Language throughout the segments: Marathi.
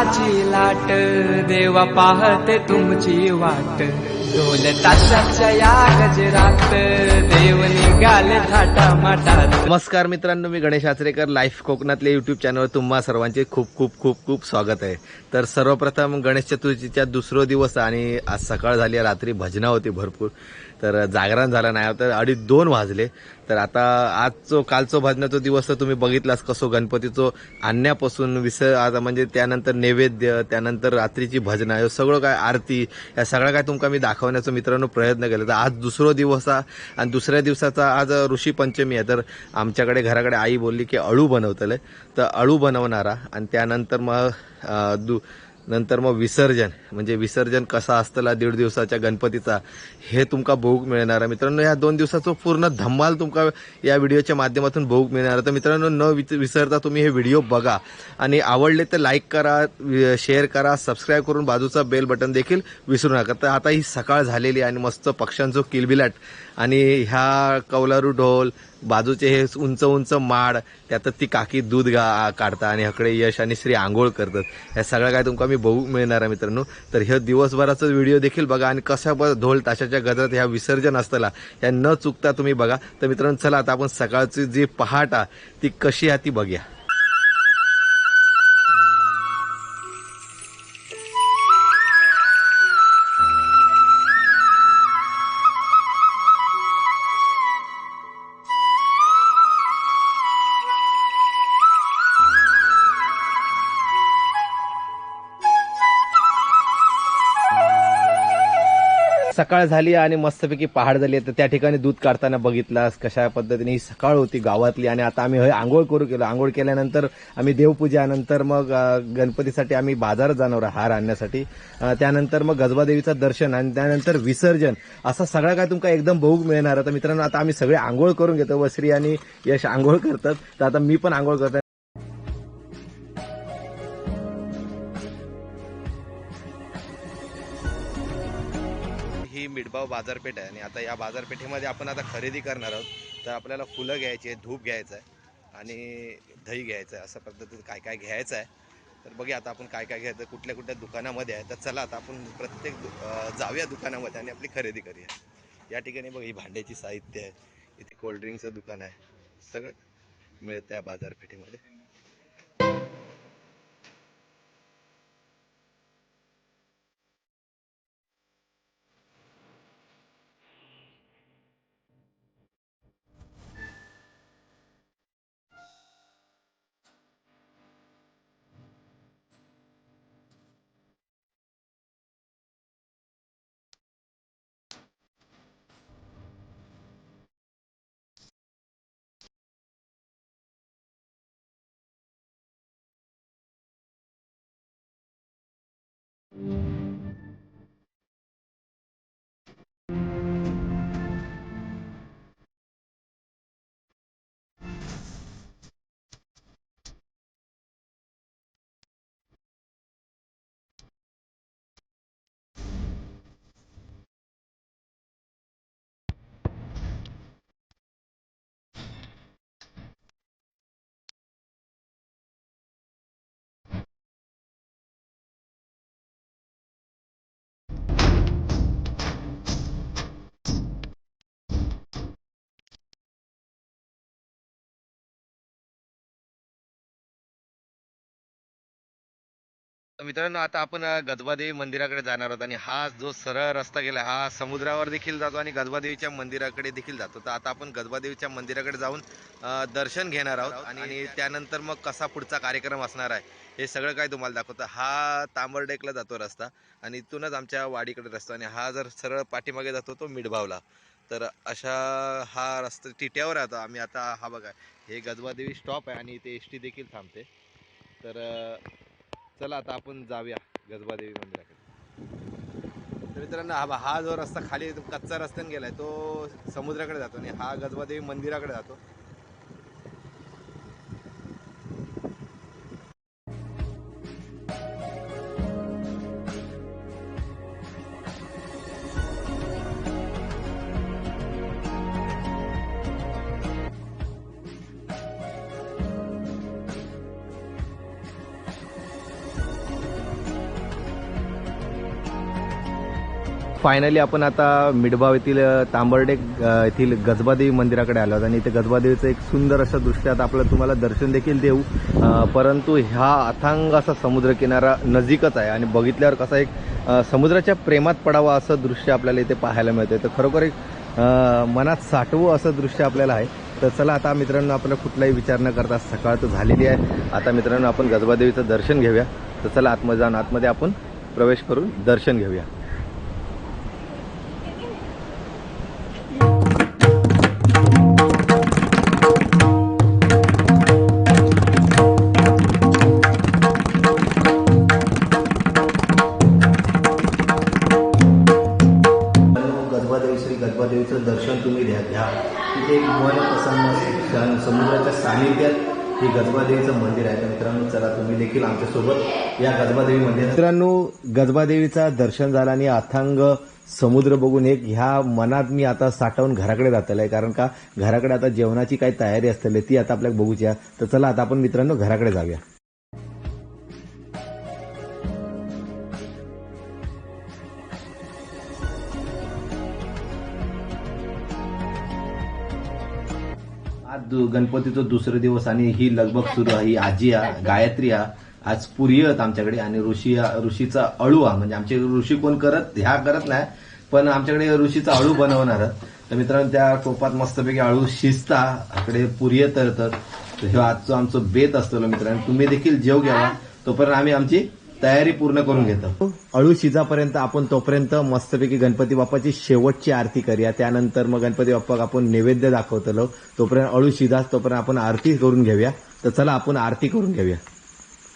विठ्ठलाची लाट देवा पाहते तुमची वाट. ढोल ताशाच्या या गजरात देव निघाले थाटा माटात नमस्कार मित्रांनो मी गणेश आचरेकर लाईफ कोकणातल्या युट्यूब चॅनलवर तुम्हा सर्वांचे खूप खूप खूप खूप स्वागत आहे. तर सर्वप्रथम गणेश चतुर्थीच्या दुसरा दिवस आणि आज सकाळ झाली रात्री भजना होती भरपूर. तर जागरण झालं नाही. तर अडीच दोन वाजले. तर आता आजचो कालचो भजनाचो दिवस तर तुम्ही बघितलास कसो गणपतीचो आणण्यापासून विसर आता म्हणजे त्यानंतर नैवेद्य त्यानंतर रात्रीची भजना हे सगळं काय आरती या सगळं काय तुमका मी दाखवण्याचा मित्रांनो प्रयत्न केला. तर आज दुसरा दिवस हा आणि दुसऱ्या दिवसाचा आज ऋषी पंचमी आहे. तर आमच्याकडे घराकडे आई बोलली की अळू बनवतले. तर अळू बनवणारा आणि त्यानंतर मग दु नंतर मग विसर्जन. म्हणजे विसर्जन कसा असतला दीड दिवसाच्या गणपतीचा हे तुमका बघूक मिळणार. आहे मित्रांनो या दोन दिवसाचं पूर्ण धम्माल तुमका या व्हिडिओच्या माध्यमातून बघूक मिळणार. आहे तर मित्रांनो न विसरता तुम्ही हे व्हिडिओ बघा. आणि आवडले तर लाईक करा शेअर करा सबस्क्राईब करून बाजूचा बेल बटन देखील विसरू नका. तर आता ही सकाळ झालेली आहे आणि मस्त पक्ष्यांचो किलबिलाट आणि ह्या कौलारू ढोल बाजूचे हे उंच उंच माड त्यातच ती काकी दूध गा काढता आणि हकडे यश आणि श्री आंघोळ करतात. या सगळं काय तुमका मी बघू मिळणार आहे मित्रांनो. तर हे दिवसभराचा व्हिडिओ देखील बघा आणि कशा ढोल ताशाच्या गजरात ह्या विसर्जन असताना ह्या न चुकता तुम्ही बघा. तर मित्रांनो चला आता आपण सकाळची जी पहाट ती कशी आहे ती बघूया. सकाळ झाली आणि मस्तपैकी पहाड झाली तर त्या ठिकाणी दूध काढताना बघितलास कशा पद्धतीने ही सकाळ होती गावातली. आणि आता आम्ही हय आंघोळ करू केलो. आंघोळ केल्यानंतर आम्ही देवपूजानंतर मग गणपतीसाठी आम्ही बाजारात जाणार हार आणण्यासाठी. त्यानंतर मग गजबादेवीचं दर्शन आणि त्यानंतर विसर्जन. असं सगळं काय तुमका एकदम बघूक मिळणार. आता मित्रांनो आता आम्ही सगळे आंघोळ करून घेतो. वसरी आणि यश आंघोळ करतात. तर आता मी पण आंघोळ करतो ही बाजारपेठ आहे आणि आता या बाजारपेठेमध्ये आपण आता खरेदी करणार आहोत. तर आपल्याला फुलं घ्यायची आहे धूप घ्यायचं आहे आणि दही घ्यायचं आहे अशा पद्धतीचं काय काय घ्यायचं आहे. तर बघूया आता आपण काय काय घ्यायचं कुठल्या कुठल्या दुकानामध्ये आहे. तर चला आता आपण प्रत्येक दु- जाऊया दुकानामध्ये आणि आपली खरेदी करूया. या ठिकाणी बघ ही भांड्याची साहित्य आहे. इथे कोल्ड्रिंकचं दुकान आहे. सगळं मिळतं या बाजारपेठेमध्ये. तर मित्रांनो आता आपण गजबादेवी मंदिराकडे जाणार आहोत आणि हा जो सरळ रस्ता गेला हा समुद्रावर देखील जातो आणि गजबादेवीच्या मंदिराकडे देखील जातो. तर आता आपण गजबादेवीच्या मंदिराकडे जाऊन दर्शन घेणार आहोत आणि त्यानंतर मग कसा पुढचा कार्यक्रम असणार आहे हे सगळं काय तुम्हाला दाखवतं. हा तांबरडेकला जातो रस्ता आणि इथूनच आमच्या वाडीकडे रस्ता आणि हा जर सरळ पाठीमागे जातो तो मिडभावला तर अशा हा रस्ता टिट्यावर राहतो. आम्ही आता हा बघा हे गजबादेवी स्टॉप आहे आणि इथे एस टी देखील थांबते. तर चला आता आपण जाऊया गजबादेवी मंदिराकडे. तर मित्रांनो हा हा जो रस्ता खाली कच्चा रस्त्याने गेलाय तो समुद्राकडे जातो आणि हा गजबादेवी मंदिराकडे जातो. फायनली आपण आता मिडबाव येथील तांबर्डे येथील गजबादेवी मंदिराकडे आलो आणि इथे गजबादेवीचं एक सुंदर असं दृश्य आता आपलं तुम्हाला दर्शन देखील देऊ. परंतु ह्या अथांग असा समुद्रकिनारा नजीकच आहे. आणि बघितल्यावर कसा एक समुद्राच्या प्रेमात पडावं असं दृश्य आपल्याला इथे पाहायला मिळतं तर खरोखर एक मनात साठवं असं दृश्य आपल्याला आहे. तर चला आता मित्रांनो आपल्याला कुठलाही विचार न करता सकाळ तर झालेली आहे. आता मित्रांनो आपण गजबादेवीचं दर्शन घेऊया. तर चला आतमध्ये जाऊन आतमध्ये आपण प्रवेश करून दर्शन घेऊया. हे गजबादेवीचं मंदिर आहे. तर मित्रांनो चला तुम्ही देखील आमच्यासोबत या गजबादेवी मंदिर मित्रांनो गजबादेवीचा दर्शन झालं आणि अथांग समुद्र बघून एक ह्या मनात मी आता साठवून घराकडे जातलं आहे कारण का घराकडे आता जेवणाची काही तयारी असतली ती आता आपल्याला बघूची आहे. तर चला आता आपण मित्रांनो घराकडे जाऊया. गणपतीचा दुसरा दिवस आणि ही लगबग सुरू आहे. ही आजी आ गायत्री आ आज पुरी आहेत आमच्याकडे आणि ऋषी ऋषीचा अळू आ म्हणजे आमचे ऋषी कोण करत? ह्या करत नाही पण आमच्याकडे ऋषीचा अळू बनवणार तर मित्रांनो त्या टोपात मस्तपैकी अळू शिजता आकडे पुरी तरतात तर हे आजचं आमचं बेत असतो मित्रांनो. तुम्ही देखील जेव घ्यावा. तोपर्यंत आम्ही आमची तयारी पूर्ण करून घेतो. अळू शिजापर्यंत आपण तोपर्यंत मस्तपैकी गणपती बाप्पाची शेवटची आरती करूया. त्यानंतर मग गणपती बाप्पाक आपण नैवेद्य दाखवतलो. तोपर्यंत अळू शिजाच तोपर्यंत आपण आरती करून घेऊया. तर चला आपण आरती करून घेऊया.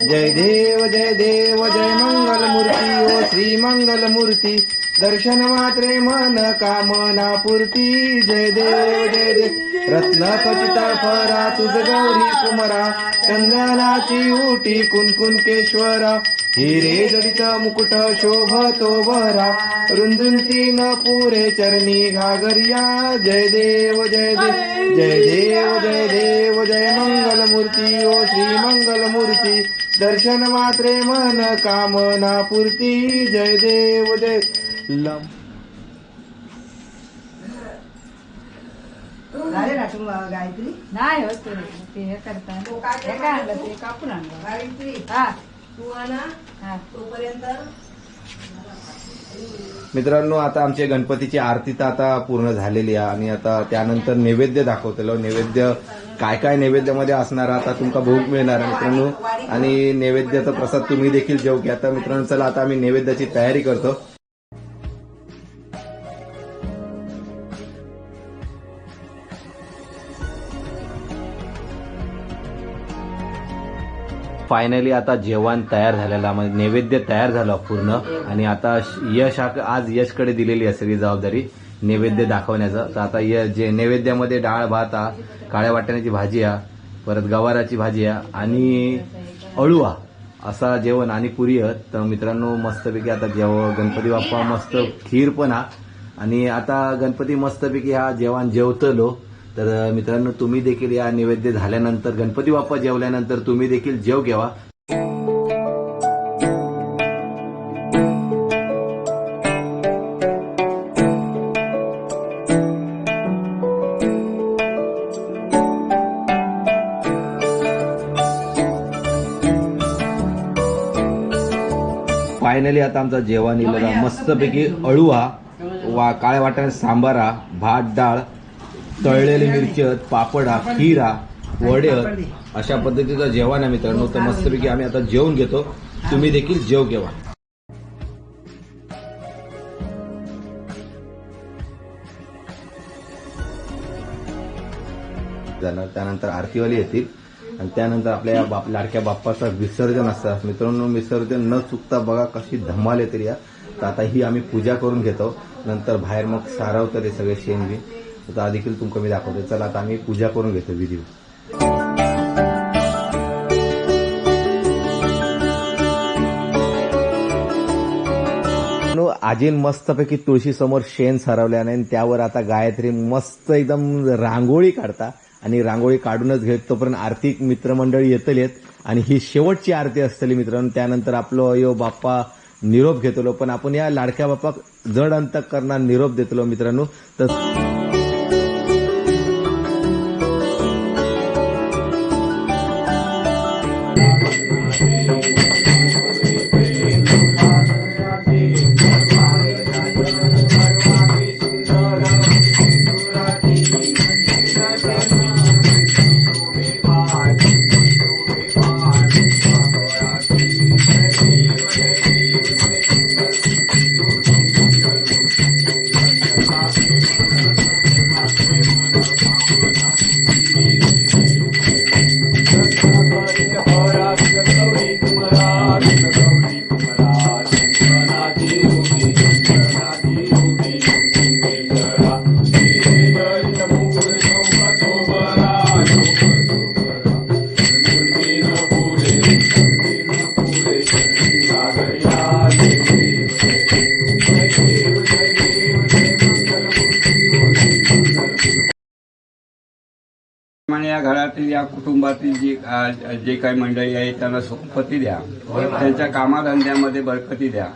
जय देव जय देव जय मंगल मूर्ती ओ श्री मंगल मूर्ती दर्शन मात्रे मन कामना पूर्ती जय देव जय देव. रत्न खचित फरा तुझ गौरी कुमरा. चंदनाची उटी कुणकुण केश्वरा. हिरे जडित मुकुट शोभतो बरा रुंदुंती न पुरे चरणी घागरिया. जय देव जय देव जय देव जय देव जय मंगल मूर्ती ओ श्री मंगल मूर्ती दर्शन मात्रे मन कामना पूर्ती. जय देव जय लम. झाले ना तुम्हाला गायत्री? नाही हो ते ते हे करता हे काय आणलं ते कापून आणलं? गायत्री. हा. तू आणा हा. तोपर्यंत मित्रांनो आता आमची गणपतीची आरती तर आता पूर्ण झालेली आहे आणि आता त्यानंतर नैवेद्य दाखवतलो. नैवेद्य काय काय नैवेद्यामध्ये असणार आता तुमका भूक मिळणार आहे मित्रांनो. आणि नैवेद्याचा प्रसाद तुम्ही देखील जेव घ्या. तर मित्रांनो चला आता आम्ही नैवेद्याची तयारी करतो. फायनली आता जेवण तयार झालेला म्हणजे नैवेद्य तयार झालं पूर्ण. आणि आता श- यश हा- आज यशकडे दिलेली आहे सगळी जबाबदारी नैवेद्य दाखवण्याचं. तर आता यश जे नैवेद्यामध्ये डाळ भात हा काळ्या वाटण्याची भाजी हा परत गवाराची भाजी हा आणि अळू असा जेवण आणि पुरी आहेत. तर मित्रांनो मस्तपैकी आता जेव गणपती बाप्पा मस्त खीर पण हा आणि आता गणपती मस्तपैकी हा जेवण जेवतलो. तर मित्रांनो तुम्ही देखील या नैवेद्य झाल्यानंतर गणपती बाप्पा जेवल्यानंतर तुम्ही देखील जेव घ्यावा. फायनली आता आमचा जेवण इलेला मस्तपैकी अळू हा वा काळ्या वाटाणे सांबार हा भात डाळ तळलेली मिरची पापड हा खीर हा वडे अशा पद्धतीचं जेवण आहे मित्रांनो. तर मस्तपैकी आम्ही आता जेवून घेतो. तुम्ही देखील जेव घेवा जाणार त्यानंतर आरतीवाली येतील. आणि त्यानंतर आपल्या या बाप लाडक्या बाप्पाचं विसर्जन असतात मित्रांनो विसर्जन न चुकता बघा कशी धमाल येते या. तर आता ही आम्ही पूजा करून घेतो. नंतर बाहेर मग सारवतं ते सगळे शेण बी आता देखील तुमका मी दाखवतो चला आता आम्ही पूजा करून घेतो विधी आजीन मस्तपैकी तुळशी समोर शेण सरवल्याने आणि त्यावर आता गायत्री मस्त एकदम रांगोळी काढता आणि रांगोळी काढूनच घेत तोपर्यंत आर्थिक मित्रमंडळ येतलेत आणि ही शेवटची आरती असतली मित्रांनो त्यानंतर आपलं अयो बाप्पा निरोप घेतलो. पण आपण या लाडक्या बाप्पाक जड अंतक करणार निरोप देतलो मित्रांनो. तर कुटुंबातील जी जे काही मंडळी आहे त्यांना सुखपती द्या. त्यांच्या कामाधंद्यामध्ये बरकती द्या.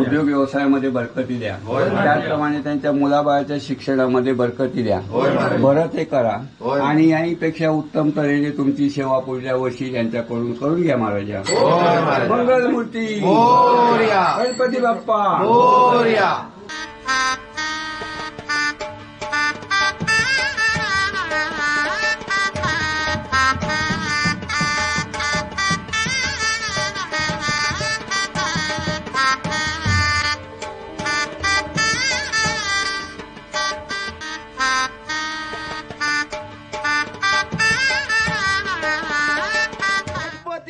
उद्योग व्यवसायामध्ये बरकती द्या. त्याचप्रमाणे त्यांच्या मुलाबाळाच्या शिक्षणामध्ये बरकती द्या. बरं ते करा. आणि याहीपेक्षा उत्तम तऱ्हेने तुमची सेवा पुढल्या वर्षी यांच्याकडून करून घ्या महाराजा. मंगलमूर्ती गणपती बाप्पा.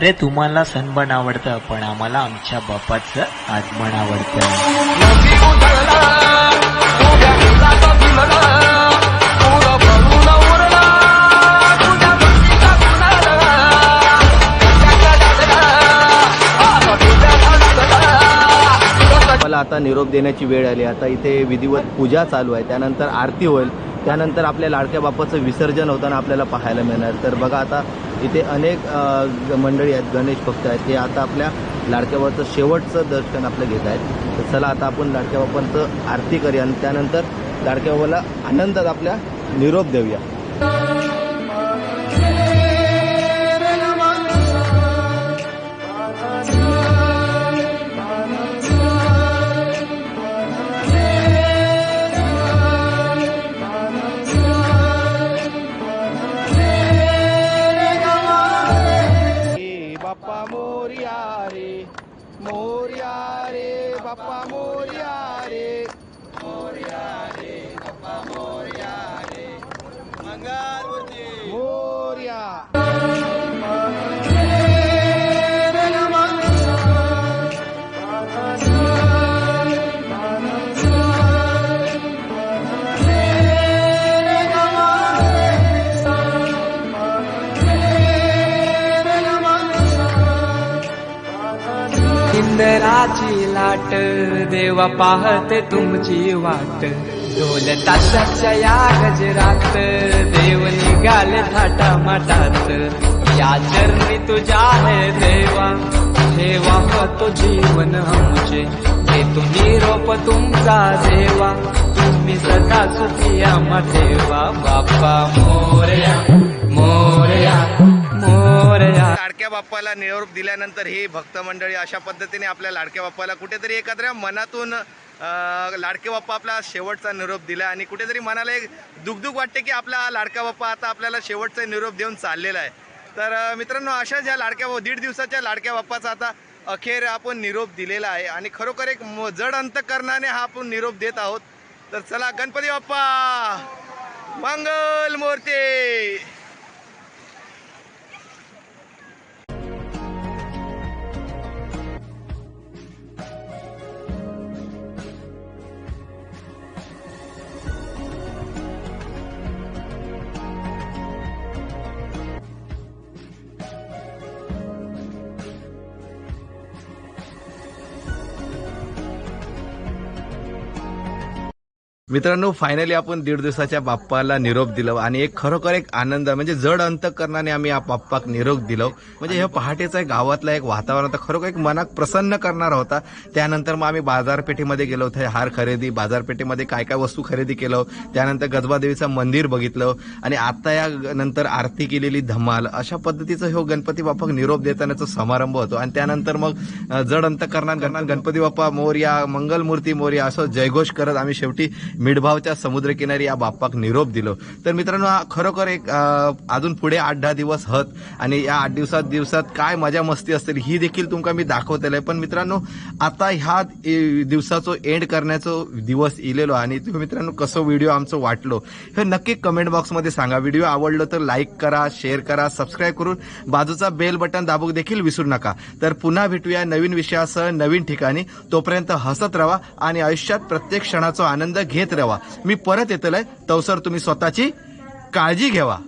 अरे तुम्हाला सनबन आवडतं पण आम्हाला आमच्या बापाचं आगमन आवडतं मला आता निरोप देण्याची वेळ आली. आता इथे विधिवत पूजा चालू आहे. त्यानंतर आरती होईल. त्यानंतर आपल्या लाडक्या बाप्पाचं विसर्जन होताना आपल्याला पाहायला मिळणार. तर बघा आता इथे अनेक ग- मंडळी आहेत गणेश भक्त आहेत. ते आता आपल्या लाडक्या शेवटचं दर्शन आपलं घेत आहेत. तर चला आता आपण लाडक्या बाप्पांचं आरती करूया आणि त्यानंतर लाडक्या आनंदात आपल्या निरोप देऊया. इंदराची देवा पाहते तुमची वाट. ढोल ताशाच्या या गजरात देव निघाले थाटा माटात या चरणी तुझ्या आहे देवा ठेवा तो जीवन आमचे. हे तुम्ही रोप तुमचा देवा तुम्ही सदा सुखिया आम्हा बाप्पा मोरया मोरया. बाप्पाला निरोप दिल्यानंतर ही भक्त मंडळी अशा पद्धतीने आपल्या लाडक्या बाप्पाला कुठेतरी एखाद्या मनातून लाडके बाप्पा आपला शेवटचा निरोप दिला आणि कुठेतरी मनाला एक दुखदुख वाटते की आपला लाडका बाप्पा आता आपल्याला शेवटचा निरोप देऊन चाललेला आहे. तर मित्रांनो अशाच ज्या लाडक्या दीड दिवसाच्या लाडक्या बाप्पाचा आता अखेर आपण निरोप दिलेला आहे आणि खरोखर एक म- जड अंतकरणाने हा आपण निरोप देत आहोत. तर चला गणपती बाप्पा! मंगल मूर्ती मित्रांनो फायनली आपण दीड दिवसाच्या बाप्पाला निरोप दिलो आणि एक खरोखर एक आनंद म्हणजे जड अंतकरणाने आम्ही या बाप्पाक निरोप दिलो. म्हणजे हे पहाटेचा एक गावातला एक वातावरण होता. खरोखर एक मनाक प्रसन्न करणारा होता. त्यानंतर मग आम्ही बाजारपेठेमध्ये गेलो. होतो हार खरेदी बाजारपेठेमध्ये काय काय वस्तू खरेदी केलं. त्यानंतर गजबादेवीचं मंदिर बघितलं. आणि आता या नंतर आरती केलेली धमाल. अशा पद्धतीचं हो गणपती बाप्पाक निरोप देतानाचा समारंभ होतो. आणि त्यानंतर मग जड अंतकरणात गणपती बाप्पा मोर्या मंगलमूर्ती मोर्या असं जयघोष करत आम्ही शेवटी मिडभावच्या समुद्रकिनारी या बाप्पाक निरोप दिलो. तर मित्रांनो हा खरोखर एक अजून पुढे आठ दहा दिवस हत आणि या आठ दिवसात दिवसात काय मजा मस्ती असतील ही देखील तुमका मी दाखवतेल. पण मित्रांनो आता ह्या दिवसाचो एंड करण्याचो दिवस इलेलो आणि तुम्ही मित्रांनो कसं व्हिडिओ आमचं वाटलो हे नक्की कमेंट बॉक्समध्ये सांगा. व्हिडिओ आवडलो तर लाईक करा शेअर करा सबस्क्राईब करून बाजूचा बेल बटन दाबूक देखील विसरू नका. तर पुन्हा भेटूया नवीन विषयासह नवीन ठिकाणी. तोपर्यंत हसत राहा आणि आयुष्यात प्रत्येक क्षणाचा आनंद घेत राहा. मी परत येतोय. तवसर तुम्ही स्वतःची काळजी घ्यावा.